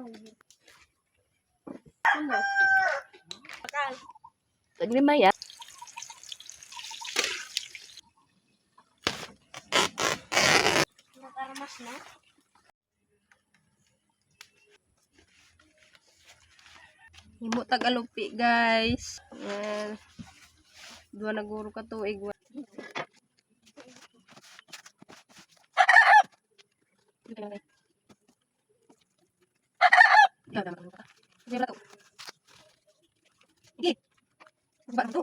Ano? Bakal. Naglima ya. Nakaramas na. Himo tagalupi, guys. Yan. Dua na guro ka tuig. Ikaw na maglupa. Sige ba to? Sige. Ba to?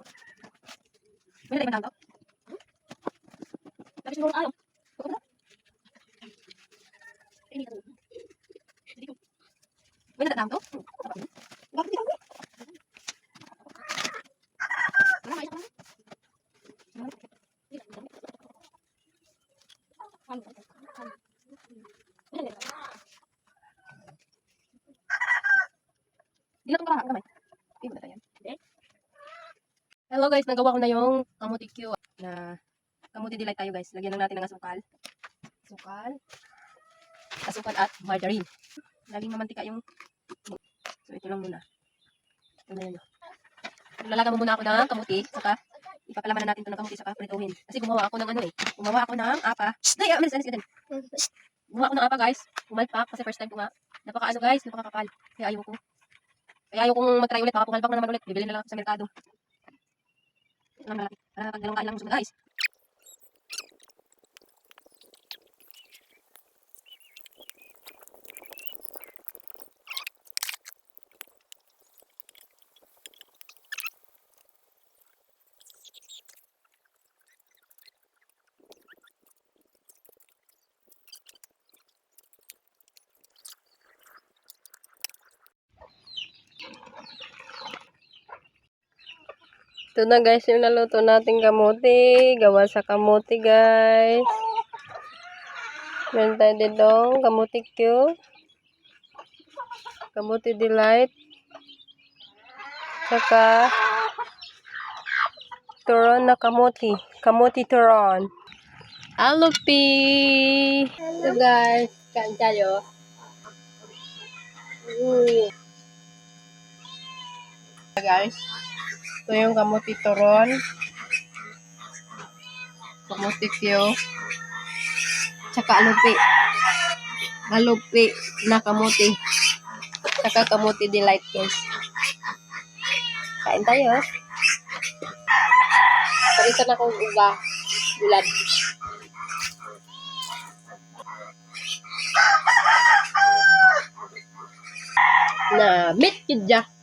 May na tao. Tapos mo ayaw. May na tao. Bakit di ka? Wala may isa. Di na itong karaha. Kamay. Hindi na tayo. Hello guys, nagawa ko na yung kamuti Q na kamuti delight tayo guys. Lagyan lang natin ng asukal. Asukal. Asukal at margarine. Laging mamantika yung So ito lang muna. Ito na yun. Lalaga mo muna ako ng kamuti, saka ipapalaman na natin ito ng kamuti, saka prituhin. Kasi gumawa ako ng ano eh. Gumawa ako ng apa. Shh! Day, alis, alis ka. Gumawa ako ng apa guys. Pumalpak kasi first time ko nga. Napaka ano guys, napakakapal. Kaya ayaw ko. Kaya ayaw kong mag-try ulit. Baka pumalpak na naman ulit. Bibili na lang sa merkado. Lang malaki. Para pag dalawang kain lang guys. Ito na guys yung naluto nating kamuti. Gawa sa kamuti guys. Meron tayo dito kamuti Q. Kamuti delight. Saka turon na kamuti. Kamuti turon. Alupi! Ito guys. Kain tayo. Mm. Guys. Ito yung. Kamuti Q. Tsaka alupi. Alupi na kamuti. Tsaka kamuti delight guys. Kain tayo. Parito na kong uga. Bulad. Na meat yun dyan.